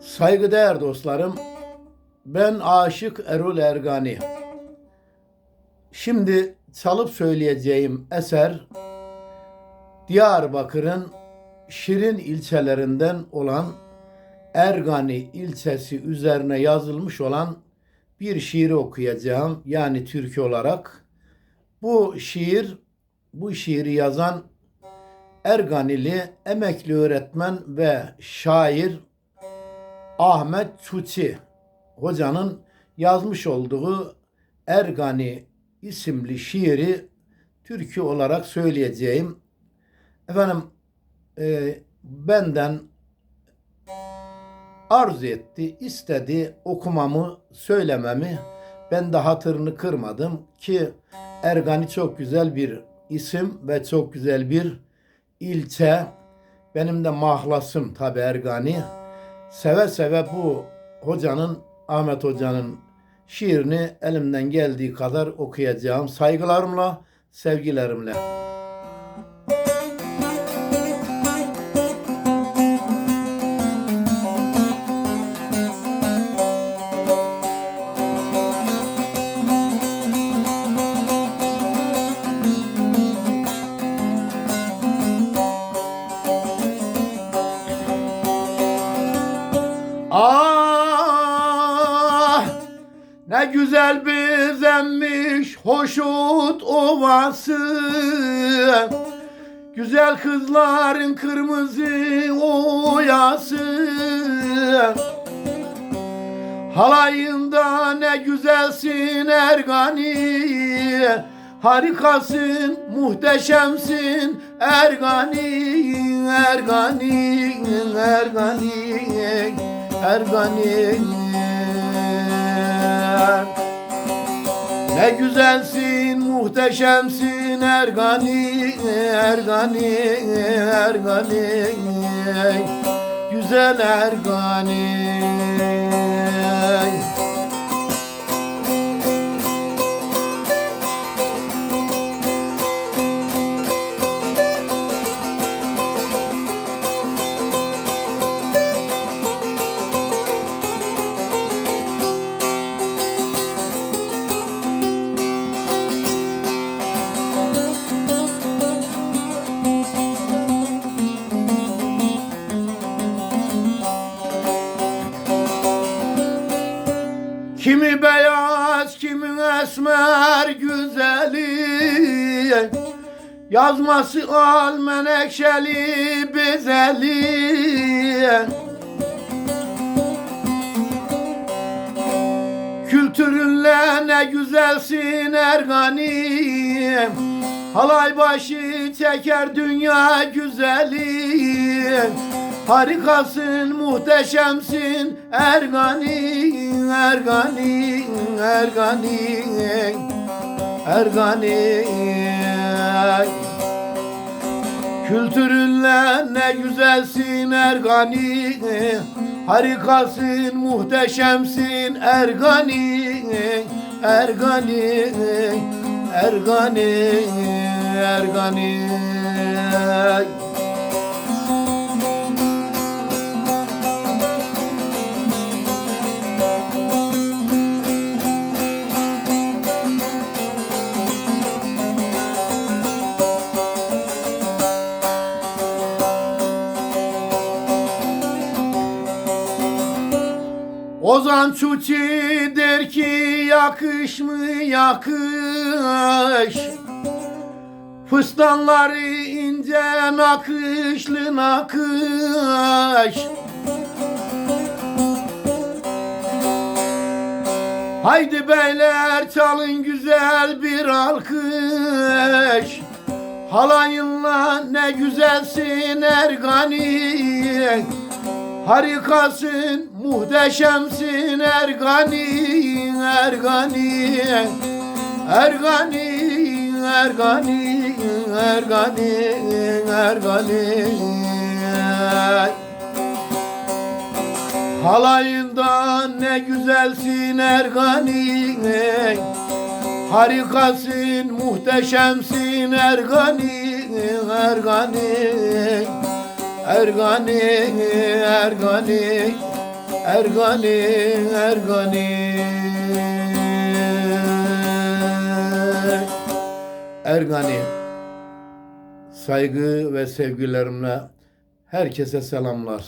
Saygıdeğer dostlarım, ben Aşık Erol Ergani. Şimdi çalıp söyleyeceğim eser Diyarbakır'ın Şirin ilçelerinden olan Ergani ilçesi üzerine yazılmış olan bir şiiri okuyacağım. Yani türkü olarak. Bu şiir, bu şiiri yazan Erganili emekli öğretmen ve şair Ahmet Çuçi hocanın yazmış olduğu Ergani isimli şiiri türkü olarak söyleyeceğim. Efendim e, benden arzu etti, istedi okumamı, söylememi. Ben de hatırını kırmadım ki Ergani çok güzel bir isim ve çok güzel bir ilçe. Benim de mahlasım tabi Ergani. Seve seve bu hocanın, Ahmet hocanın şiirini elimden geldiği kadar okuyacağım. Saygılarımla, sevgilerimle. Ah ne güzel bezemmiş hoşut ovası. Güzel kızların kırmızı oyası. Halayında ne güzelsin Ergani. Harikasın, muhteşemsin Ergani, Ergani, Ergani, Ergani Ne güzelsin, muhteşemsin Ergani, Ergani, Ergani Güzel Ergani Kimi beyaz, kimi esmer güzeli? Yazması al menekşeli bezeli. Kültürünle ne güzelsin Ergani. Halay başı çeker dünya güzeli Harikasın, muhteşemsin Ergani, Ergani, Ergani, Ergani. Kültürünle ne güzelsin Ergani Harikasın, muhteşemsin Ergani Ergani, Ergani, Ergani Ozan Çuçi der ki yakış mı yakış? Fıstanları ince nakışlı nakış. Haydi beyler çalın güzel bir alkış. Halayınla ne güzelsin Ergani Harikasın, muhteşemsin Ergani, Ergani, Ergani, Ergani, Ergani, Ergani. Halayında ne güzelsin Ergani, harikasın, muhteşemsin Ergani, Ergani. Ergani, Ergani, Ergani, Ergani. Ergani. Saygı ve sevgilerimle herkese selamlar.